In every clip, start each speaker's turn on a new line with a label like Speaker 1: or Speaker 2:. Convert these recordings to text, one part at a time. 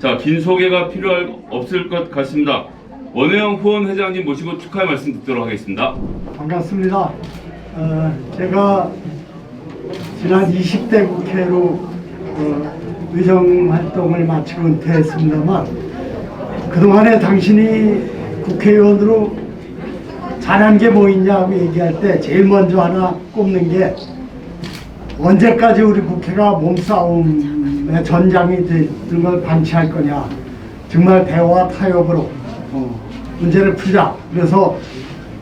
Speaker 1: 자, 긴 소개가 필요할 없을 것 같습니다. 원혜영 후원 회장님 모시고 축하의 말씀 듣도록 하겠습니다.
Speaker 2: 반갑습니다. 어, 제가 지난 20대 국회로 어, 의정 활동을 마치고 은퇴했습니다만 그동안에 당신이 국회의원으로 잘한 게 뭐 있냐고 얘기할 때 제일 먼저 하나 꼽는 게 언제까지 우리 국회가 몸싸움의 전장이 되는 걸 방치할 거냐. 정말 대화 타협으로 어, 문제를 풀자. 그래서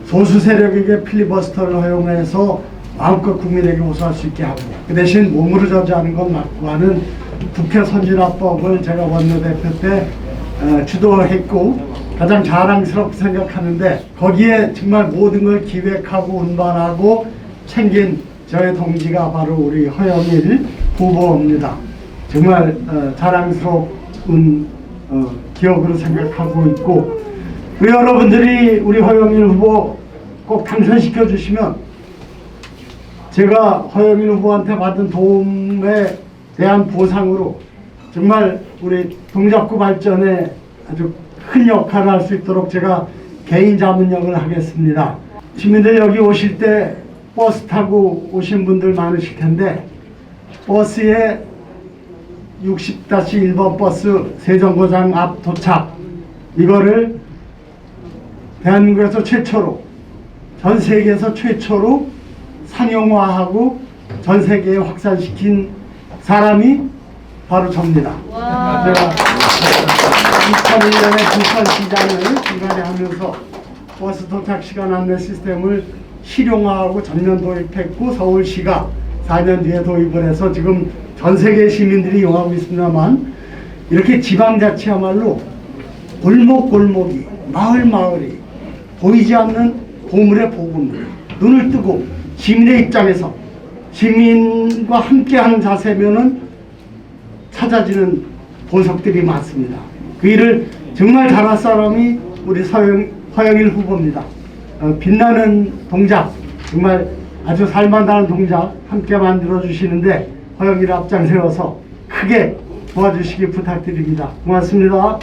Speaker 2: 소수 세력에게 필리버스터를 허용해서 마음껏 국민에게 호소할 수 있게 하고 그 대신 몸으로 저지하는 건 맞고 하는 국회 선진화법을 제가 원내대표 때 어, 주도했고 가장 자랑스럽게 생각하는데 거기에 정말 모든 걸 기획하고 운반하고 챙긴 저의 동지가 바로 우리 허영일 후보입니다. 정말 어, 자랑스러운 어, 기억으로 생각하고 있고 그 여러분들이 우리 허영일 후보 꼭 당선시켜 주시면 제가 허영일 후보한테 받은 도움에 대한 보상으로 정말 우리 동작구 발전에 아주 큰 역할을 할 수 있도록 제가 개인 자문역을 하겠습니다. 시민들 여기 오실 때 버스 타고 오신 분들 많으실 텐데 버스에 60-1번 버스 세정거장 앞 도착 이거를 대한민국에서 최초로 전 세계에서 최초로 상용화하고 전 세계에 확산시킨 사람이 바로 접니다. 제가 2001년에 부천시장을 중간에 하면서 버스 도착 시간 안내 시스템을 실용화하고 전면 도입했고 서울시가 4년 뒤에 도입을 해서 지금 전 세계 시민들이 이용하고 있습니다만 이렇게 지방자치야말로 골목골목이 마을 마을이 보이지 않는 보물의 보금 눈을 뜨고 시민의 입장에서 시민과 함께하는 자세면은 찾아지는 보석들이 많습니다. 그 일을 정말 잘할 사람이 우리 서영, 허영일 후보입니다. 어, 빛나는 동작, 정말 아주 살만다는 동작 함께 만들어 주시는데 허영일 앞장 세워서 크게 도와주시기 부탁드립니다. 고맙습니다.